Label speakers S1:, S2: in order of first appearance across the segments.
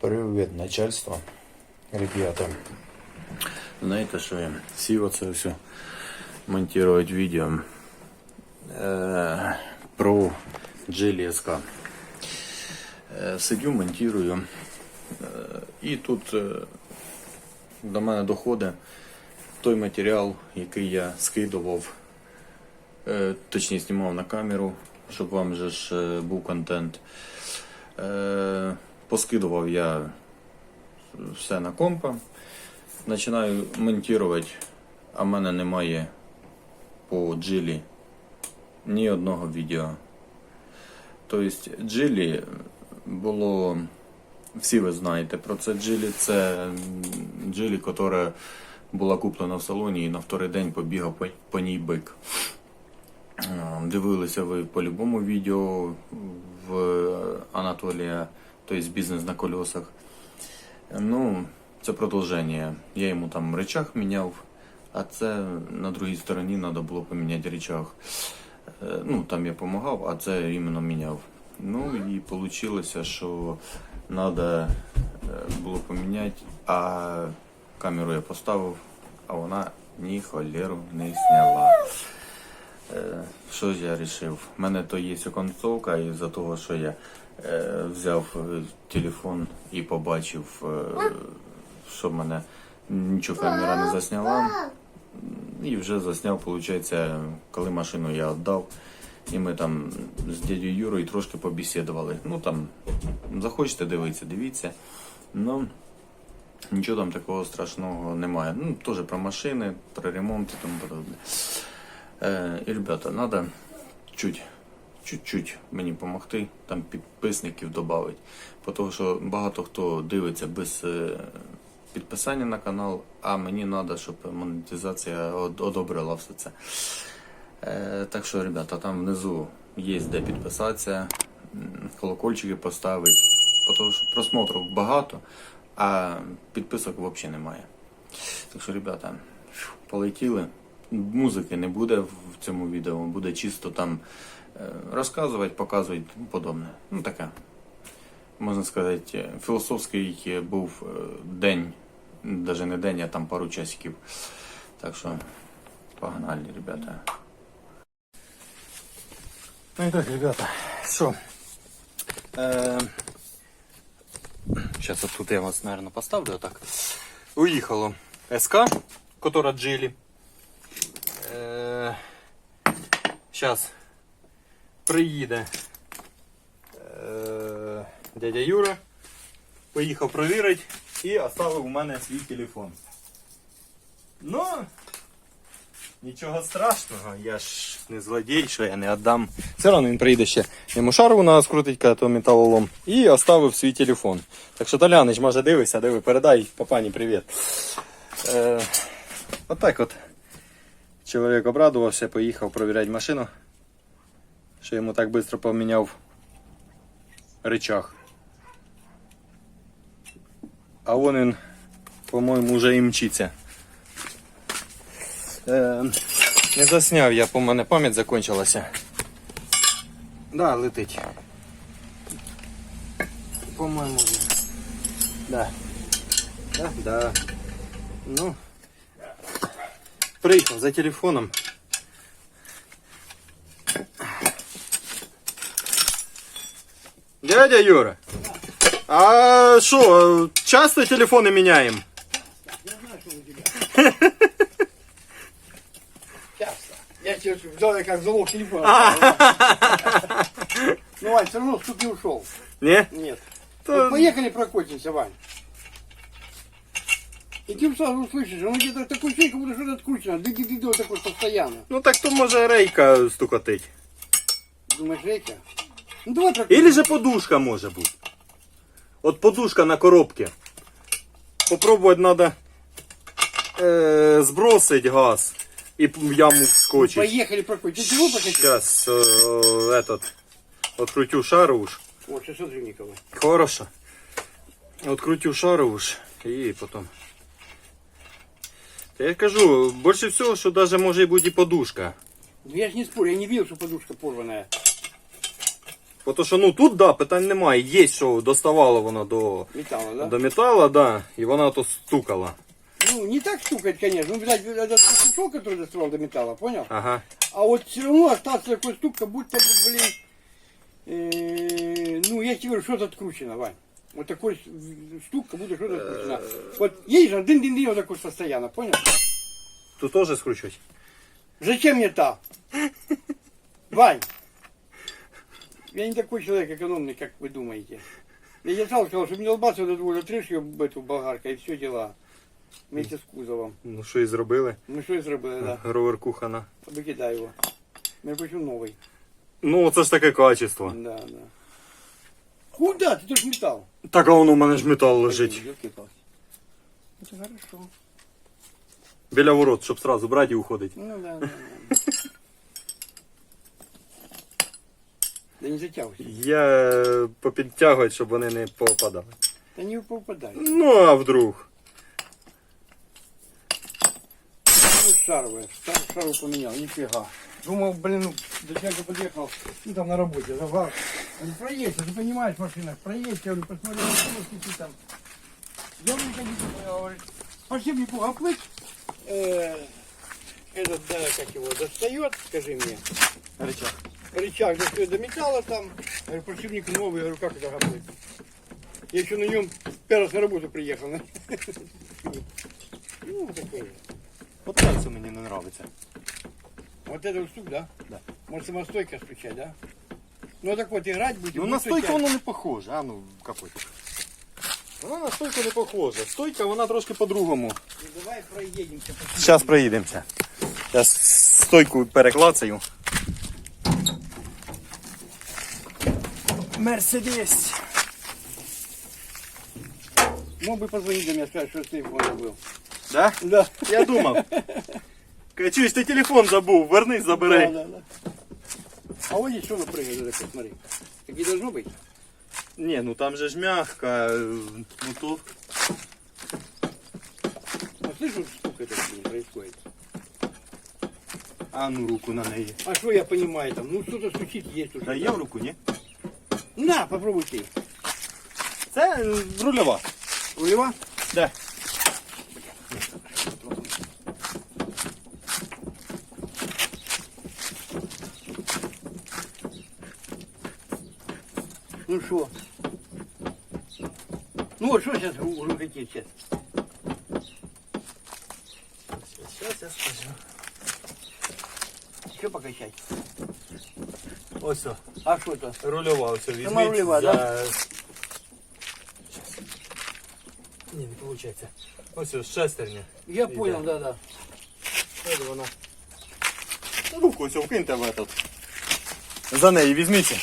S1: Привіт, начальство. Ребята. Знаєте, що я сів оце все монтувати відео е, про GLSK. Е, сидю, монтую. Е, і тут е, до мене доходить той матеріал, який я скидував, е, точніше знімав на камеру, щоб вам же ж був контент. Поскидував я все на компа. Починаю монтувати, а в мене немає по джилі ні одного відео. Тобто джилі було. Всі ви знаєте про це джилі. Це джилі, яка була куплена в салоні і на вторий день побігав по, по ній бик. Дивилися ви по-любому відео в Анатолія, тобто бізнес на колесах. Ну, це продовження. Я йому там речах міняв, а це на другій стороні треба було поміняти речах. Е, Ну, там я допомагав, а це іменно міняв. Ну і вийшло, що треба було поміняти, а камеру я поставив, а вона ні холеру не зняла. Е, Що ж я вирішив? У мене то є концовка, і за того, що я взяв е, телефон і побачив, е, що мене нічого камера не засняла. І вже засняв, виходить, коли машину я віддав. І ми там з дядю Юрою трошки побесідували. Ну там захочете дивитися, дивіться. Ну, нічого там такого страшного немає. Ну, теж про машини, про ремонт і тому подобне. Е, і, ребята, треба чуть, чуть-чуть мені допомогти, там підписників додати. Тому що багато хто дивиться без е, підписання на канал, а мені треба, щоб монетизація одобрила все це. Е, так що, ребята, там внизу є де підписатися, колокольчики поставити. Тому що просмотрів багато, а підписок взагалі немає. Так що, ребята, полетіли. Музики не буде в цьому відео, буде чисто там розказувати, показувати тому подобне. Ну таке. Можна сказати, е, філософський е, був е, день, навіть не день, а там пару часиків. Так що погнали, ребята. Ну і так, ребята, що? Е, Сейчас вот тут я вас, наверное, поставлю вот так. Уїхало СК, которая Джили. Е, Сейчас приїде е, дядя Юра. Поїхав провірити і оставив у мене свій телефон. Ну, нічого страшного, я ж не злодій, що я не віддам. Все одно він приїде ще. Йому шару на скрутить то металолом і оставив свій телефон. Так що Толянич, може дивися, диви, передай папані привіт. Е, отак от. Чоловік обрадувався, поїхав провіряти машину. Що йому так швидко поміняв речах. А вон він, по-моєму, вже і мчиться. Е, не засняв я, по мене пам'ять закінчилася. Да, летить. По-моєму. Да. Да, да. Ну. Приїхав за телефоном. Дядя Юра. А що, часто телефони міняємо?
S2: Часто. Я тебе взял я как залог телефона. Ну, Вань, все равно суд не ушел.
S1: Ні?
S2: Нет.
S1: То-
S2: Вот поехали прокатимся, Вань. И ты сразу услышишь, он где-то такой чай, как будто что-то откручено. ды ды ды вот такой постоянно.
S1: Ну так то може рейка стукотить.
S2: Думаешь, Рейка? Ну давай прокатимся.
S1: Или же подушка може бути. От подушка на коробці. Попробувати треба е, збросити газ і в яму вскочить.
S2: Поехали прокатимся. Ты чего прокатить?
S1: Сейчас э, этот открутю шаровуш.
S2: Вот, 600 гривников.
S1: Хорошо. Открутю шаровуш і потім. Та я кажу, більше всього, що навіть може бути і подушка.
S2: Ну, Я же не спорю, я не видел, что подушка порванная.
S3: Ото що ну тут да, питань немає. Є, що доставало воно до,
S2: Металла, да?
S3: до металу, да, і вона то стукала.
S2: Ну, не так стукать, конечно. Ну, блядь, этот кусок, который доставал до металла, понял?
S3: Ага.
S2: А вот все равно остался такой стук, как будто бы, блин, э, ну, я тебе говорю, что-то откручено, Вань. Вот такой с- стук, как будто что-то откручено. Вот есть же дын-дын-дын вот такой постоянно, понял?
S3: Тут теж скручують.
S2: Зачем мне та? Вань, я не такой человек экономный, как вы думаете. Я тебе сразу сказал, чтобы не долбаться до двух, трешь ее в эту болгарку и все дела. Вместе с кузовом.
S3: Ну що і зробили.
S2: Ну что я сделали, да?
S3: Ровер кухана.
S2: Выкидай его. Между прочим, новый.
S3: Ну, це ж таке качество.
S2: Да, да. Куда? Ты тут металл.
S3: Так, а воно у мене ж метал лежить.
S2: Ёлки-палки. Это хорошо.
S3: Біля ворот, щоб сразу брати і уходить.
S2: Ну да, да, да. Да не затягивайся.
S3: Я е, попідтягую, щоб вони не попадали.
S2: Да не попадай.
S3: Ну, а вдруг?
S2: Ну, шаровая. Шар, шару поменял, нифига. Думал, блин, ну, до дядя подъехал, ну, там на работе, завал. Он проедься, ты понимаешь, машина, проедься, я говорю, посмотри, на скорости ты там. Ёбненько не понял, говорит, подшипнику оплыть, э, этот, да, как его, достает, скажи мне,
S3: Рычаг.
S2: рычаг достает до металла там, я говорю, подшипник новый, я говорю, как это оплыть? Я еще на нем первый раз на работу приехал. Ну, вот такое.
S3: От це мені не подобається.
S2: Вот это вот штук, да?
S3: Да.
S2: Может самостойка стучать, да? Ну так вот играть будем.
S3: Ну
S2: будет
S3: на стойку
S2: стучать.
S3: воно не похоже, а ну какой то Вона на стойку не похожа. Стойка вона трошки по-другому.
S2: Ну, давай проедемся. по
S3: Зараз проїдемося. Зараз стойку переклацаю. Мерседес.
S2: Мог бы позвонить до меня, сказать, что ты он был.
S3: Да?
S2: Да.
S3: Я думав. Чуєш, ти телефон забув, вернись, забери.
S2: Да, да, да. А вот здесь что оно прыгает, вот так, смотри. Так и должно быть.
S3: Ні, ну там же ж мягко, е, ну то.
S2: А слышишь, вот штука это блин, происходит?
S3: А ну руку на неї.
S2: А что я понимаю там? Ну что-то стучит, есть тут.
S3: Та є в руку, ні?
S2: На, попробуй ти.
S3: Це рульова.
S2: Рульова?
S3: Да.
S2: Ну що? Ну от що зараз грузить? Сейчас
S3: я скажу.
S2: Что покачать?
S3: Ось о,
S2: А что это?
S3: рульова ось візьміть.
S2: Сама рульова,
S3: за-
S2: да?
S3: Ні, не виходить. Ось ось шестерня.
S2: Я
S3: Иди.
S2: понял, да, да.
S3: Ось вона. Руку ось вкиньте в этот. За неї візьміться.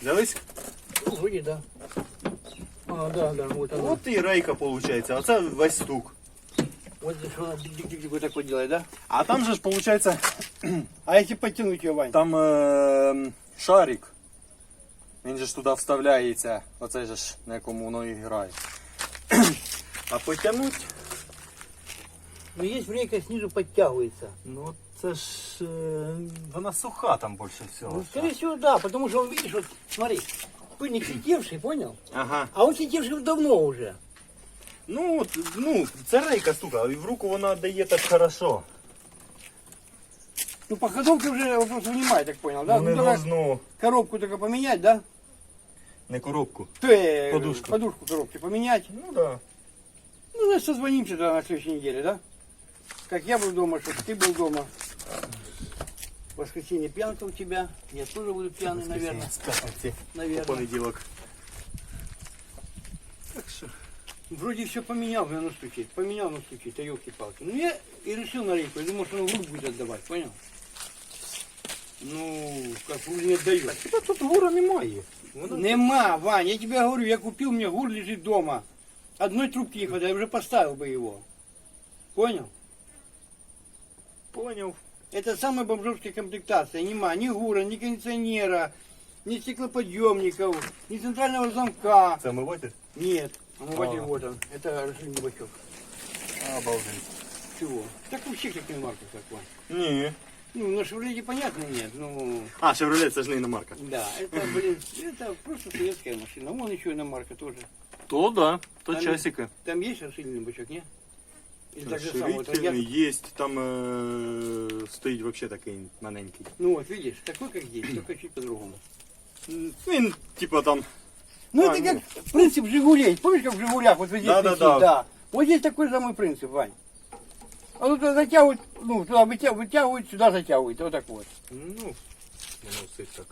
S3: Взялись?
S2: Ну, Вроде да. А, да, да, вот она.
S3: От і рейка виходить, а це весь стук.
S2: Вот здесь она дик-дик-дик вот такой делает, да?
S3: А там же ж виходить,
S2: А если подтянуть ее, Вань?
S3: там е, шарик. Він же ж туди вставляється, оцей же ж, на якому воно і грає. А потягнуть,
S2: Ну, есть рейка снизу подтягивается.
S3: ну це ж е, вона суха там більше всього.
S2: Ну, скорее всего, да, потому что он, видишь, вот, смотри, пыльник сидевший, понял?
S3: Ага.
S2: А он сидевший давно уже.
S3: Ну, от, ну, це рейка стука, і в руку вона дає так хорошо.
S2: Ну, по ходовке уже вопрос внимай, так понял, да?
S3: Ну,
S2: Ну,
S3: не
S2: давай
S3: должно.
S2: коробку только поменять, да?
S3: Не коробку.
S2: То, э,
S3: Подушку.
S2: Подушку коробки поменять.
S3: Ну да.
S2: Ну, значит, созвонимся тогда на следующей неделе, да? Как я был дома, чтобы ты был дома. В воскресенье пьянка у тебя. Я тоже буду пьяный, наверное.
S3: Скажете,
S2: Наверное.
S3: понеділок.
S2: Так что, вроде все поменял, оно стучит. Поменял, но стучит, а елки-палки. Ну я и решил на рейку, я думал, что он рук будет отдавать, понял? Ну, как рук не отдает.
S3: Та тут гора немає. Вона...
S2: Нема, Вань, я тебе говорю, я купил, у меня гур лежит дома. Одной трубки не хватает, я уже поставил бы его. Понял?
S3: Поняв.
S2: Это самая бомжовская комплектация. Нема ни гура, ни кондиционера, ни стеклоподъемников, ни центрального замка.
S3: Це омиватель?
S2: Нет, омыватель
S3: А.
S2: вот он. Это ржавый бачок.
S3: Обалдеть.
S2: Чего? Так вообще как не марка как вам.
S3: Ні.
S2: Ну, на Шевролете понятно нет, ну...
S3: А, Chevrolet це ж не іномарка.
S2: Да, это, блин, это просто советская машина. Вон еще иномарка тоже.
S3: То да, то
S2: Там-
S3: часики.
S2: Там есть расширенный бачок, не? Или так же самое? Вот я-
S3: Розширительний є, там е, стоїть взагалі такий маленький.
S2: Ну вот, видишь, такой как здесь, только чуть по-другому.
S3: М, Він, типа там.
S2: Ну
S3: А,
S2: это
S3: ну.
S2: как принцип Жигулей. Помнишь, как в Жигулях вот здесь
S3: Да-да-да.
S2: висит? да. Вот здесь такой самый принцип, Вань. А тут затягивают, ну, туда вытягивают, вытягивают, сюда затягивают, вот так вот.
S3: Ну, воно все так.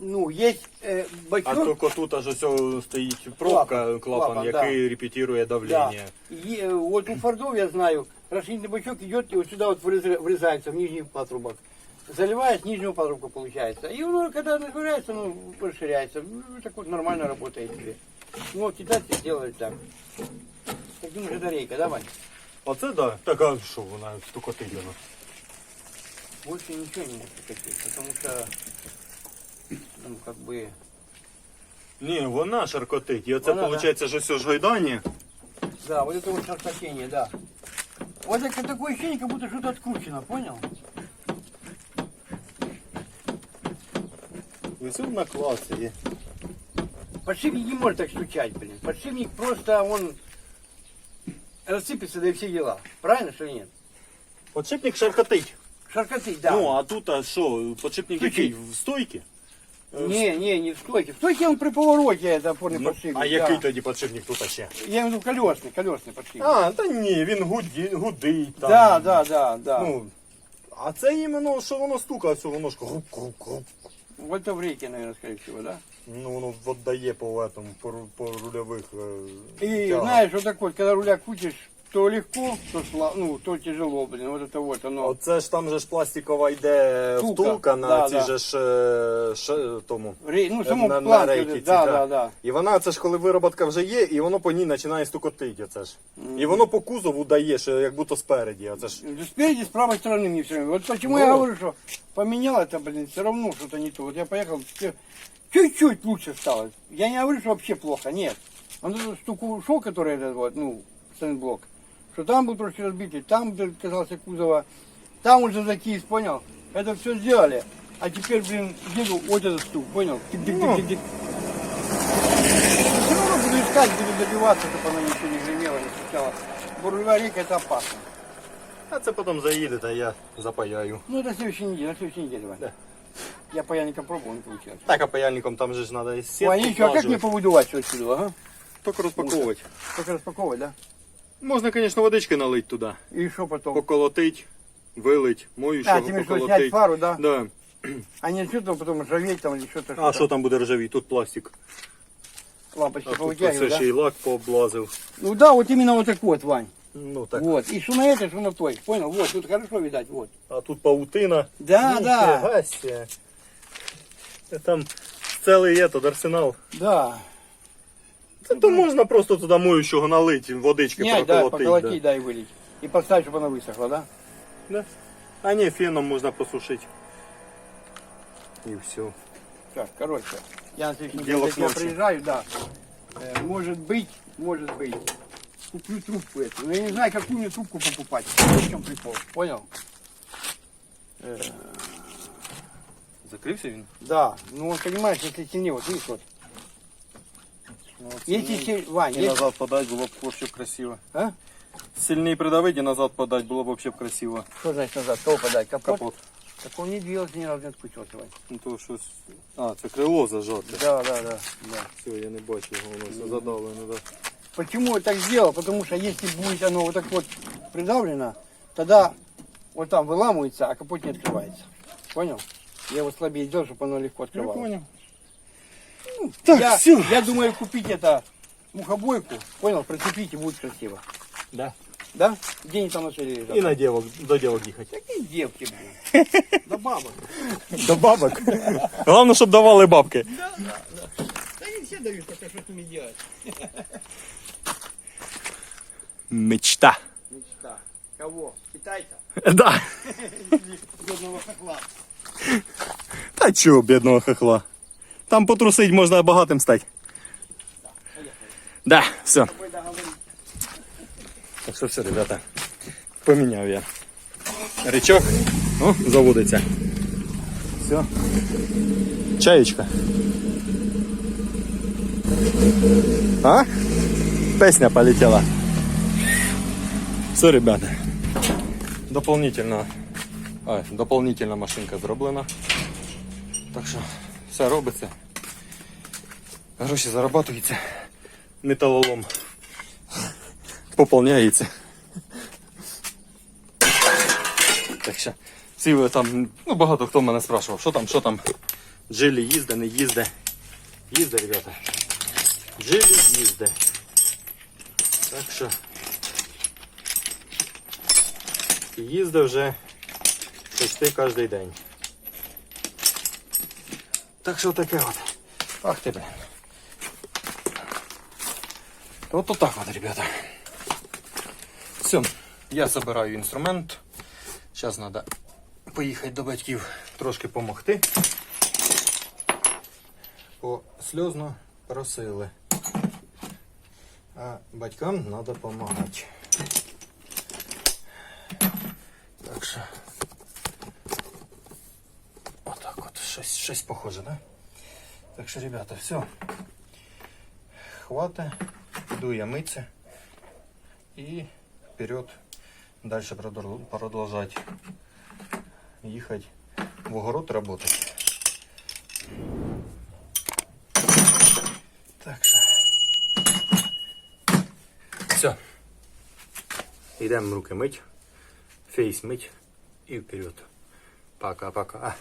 S2: Ну, есть э,
S3: А
S2: бачок,
S3: тільки тут аж ось стоїть пробка,
S2: Клапан,
S3: клапан,
S2: клапан,
S3: який репетирує
S2: да.
S3: давлення.
S2: И, э, вот у Фордов, я знаю, расширительный бачок идет и вот сюда вот врез- врезается в нижний патрубок. Заливает с нижнего патрубка получается. И он, когда нагружается, ну, расширяется. Ну, так вот нормально работает себе. Ну, вот китайцы делают так. Так думаешь, это рейка, да, Вань?
S3: Оце да. Так, а що вона стукотить вона?
S2: Больше ничего не хотеть, потому что, ну, как бы,
S3: Ні, вона шаркотить. І оце
S2: Вона, да.
S3: виходить, що все ж гайдання.
S2: да, вот это вот шаркотение, да. Вот так- такое ощущение, как будто что-то откручено, понял?
S3: І все на класі.
S2: Подшипник не может так стучать, блин. Подшипник просто, он рассыпется, да и все дела. Правильно, что ли нет?
S3: Подшипник шаркотить.
S2: Шаркотить, да.
S3: Ну, а тут а що, подшипник
S2: Чуть-чуть.
S3: який? В стойці?
S2: Не, не, не в стойке. В стойке он при повороте, это опорный
S3: Ну,
S2: подшипник.
S3: а
S2: да.
S3: який тоді подшипник тут ще?
S2: Я имею в виду колесный, колесный подшипник.
S3: А, та ні, він гуді, гудить там.
S2: да, да, да, да.
S3: Ну, а це іменно, що воно стукає, все воно ж груп-груп-груп.
S2: Вот это в рейке, наверное, скорее всего, да?
S3: Ну, воно віддає по, этому, по, по рулевых. Э,
S2: И
S3: тягах.
S2: знаешь, вот так вот, когда руля крутишь, то легко, то, сла- ну, то тяжело, блин, вот это вот оно.
S3: Оце ж там же ж пластикова йде
S2: Втулка.
S3: втулка на
S2: Да,
S3: ці
S2: да.
S3: же ж е, ш, тому.
S2: Рей, ну, само
S3: на, на
S2: планка,
S3: рейки ці,
S2: да,
S3: да.
S2: да, да.
S3: І вона, це ж коли вироботка вже є, і воно по ній починає стукотити. Оце ж. І воно по кузову дає, що як будто спереді. Оце ж.
S2: Да Спереди, с правой стороны мне все время. Вот почему я
S3: Ну.
S2: говорю, что поменял это, блин, все равно что-то не то. Вот я поехал, всё- чуть-чуть лучше стало. Я не говорю, что вообще плохо, нет. Он этот стуку ушел, который этот вот, ну, стендблок, что там был трошки разбитый, там блин, казался кузова, там уже закис, понял? Это все сделали. А теперь, блин, еду вот этот стук, понял? Тик-тик-тик-тик-тик. Все равно буду искать, буду добиваться, чтобы оно ничего не гремело, не стучало. Бурлевая река это опасно.
S3: А це потім заїдете, а я запаяю.
S2: Ну, это следующей неделе, на следующей неделе, Вань.
S3: Да.
S2: Я паяльником пробовал, не получилось.
S3: Так, а паяльником там же ж треба і сітку
S2: Ой, ничего, а как мне
S3: влажувати.
S2: повыдувать все отсюда, ага?
S3: Тільки розпаковувати.
S2: Только распаковывать, да?
S3: Можна, звісно, водички налить туди.
S2: И что потом?
S3: Поколотить, вилить,
S2: А,
S3: моющого
S2: тебе что, снять
S3: поколотить.
S2: фару, да?
S3: Да.
S2: А не что-то потом ржаветь там или что-то.
S3: А що там буде ржавіть? Тут пластик.
S2: Лампочки
S3: А тут
S2: повытягивать,
S3: це
S2: да?
S3: ще й лак пооблазив.
S2: Ну да, вот именно вот так вот, Вань.
S3: Ну так.
S2: Вот. И что на это, что на той. Понял? Вот, тут хорошо видать, вот.
S3: А тут паутина.
S2: Да, да,
S3: Ніфіга себе. Та Там цілий этот арсенал.
S2: да.
S3: Це то можна просто туди моющого налити, водички
S2: Снять, да,
S3: проколотить.
S2: поколотить, да. и вылить. И поставить, чтобы она высохла, да?
S3: Да. А ні, феном можна посушити. І все.
S2: Так, короче, я на следующей
S3: Дело
S2: неделе
S3: к
S2: я
S3: ночи.
S2: приезжаю, да. Э, может быть, может быть. Куплю трубку эту. Но я не знаю, какую мне трубку покупать. Вот в чем прикол. Понял? Э,
S3: Закрився він?
S2: да. Ну, вот понимаешь, если сильнее, вот видишь, вот. если сильнее, Вань, если...
S3: назад подать було б вообще красиво.
S2: А?
S3: Сильнее придавить і назад подать було б вообще красиво.
S2: Что значит назад? Кого подать? Капот?
S3: Капот.
S2: Так он не двигался ни разу не открутился, Вань.
S3: Ну то щось. А, це крило зажате.
S2: Да, да, да, да.
S3: Все, я не бачу його, воно все задавлено, да.
S2: Почему я так сделал? Потому что если будет оно вот так вот придавлено, тогда вот там выламывается, а капот не открывается. Понял? Я его слабее сделал, чтобы оно легко открывалось.
S3: Так,
S2: я,
S3: все.
S2: я думаю купить это мухобойку, понял, прицепить и будет красиво.
S3: Да.
S2: Да? Где они там начали лежать?
S3: І на девок, до девок їхати.
S2: Какие девки, блин. Да бабок.
S3: До бабок. Головне, щоб давали бабки.
S2: Да они все дают, только что с ними делать.
S3: Мечта.
S2: Мечта. Кого? Китайца?
S3: Да.
S2: Бедного хохла.
S3: Та чого, бідного хохла. Там потрусить можна багатим стати. Да, все. Так що все, ребята. Поміняв я. Речок. О, заводиться. Все. Чаєчка. А? Песня полетела. Все, ребята. Дополнительно. А, дополнительна машинка зроблена. Так що все робиться. Гроші зарабатуються. Металолом поповняється. Так що всі ви там, ну багато хто мене спрашував, що там, що там. Джилі їзде, не їзде. Їзде, ребята. Джилі їзде. Так що. Їзде вже почти кожен день. Так що таке от. Ах ти, блин. Вот так вот, ребята. Все, я собираю інструмент. Зараз треба поїхати до батьків трошки допомогти. Бо сльозно просили. А батькам треба допомагати. Так що. Отак от. Щось, щось похоже, да? Так що, ребята, все. Хвата. Я мыться. И вперед дальше продол- продолжать ехать в огород работать. Так що. Все. Йдемо руки мить, фейс мить і вперед. Пока-пока.